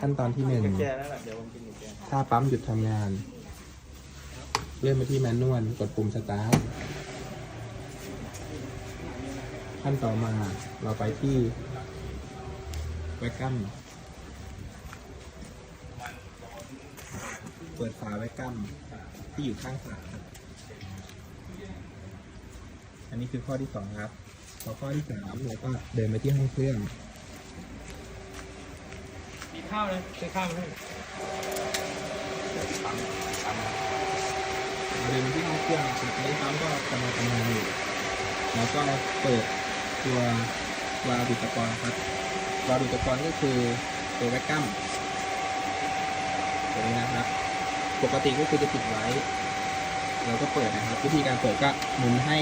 ขั้นตอนที่หนึ่งแกแล้วแหละเดี๋ยวผมกินอีกแกถ้าปั๊มหยุดทำงาน เลื่อนไปที่แมนนวลกดปุ่มสตาร์ทขั้นต่อมาเราไปที่แวกกัมเปิดฝาแวกกัมที่อยู่ข้างฝาครับอันนี้คือข้อที่สองครับพอข้อที่สามเราก็เดินไปที่ห้องเครื่องมี ข้าวเลยใช้ข้าวให้เราเดินที่ห้องเครื่องครับในปั๊มก็กำลังทำงานอยู่แล้วก็เปิดตัววาล์วดูตะกอนครับวาดูตะกอนก็คือตัวแวคกัมตัวนี้นะครับ ปกติก็คือจะปิดไว้เราก็เปิดนะครับ วิธีการเปิดก็หมุนให้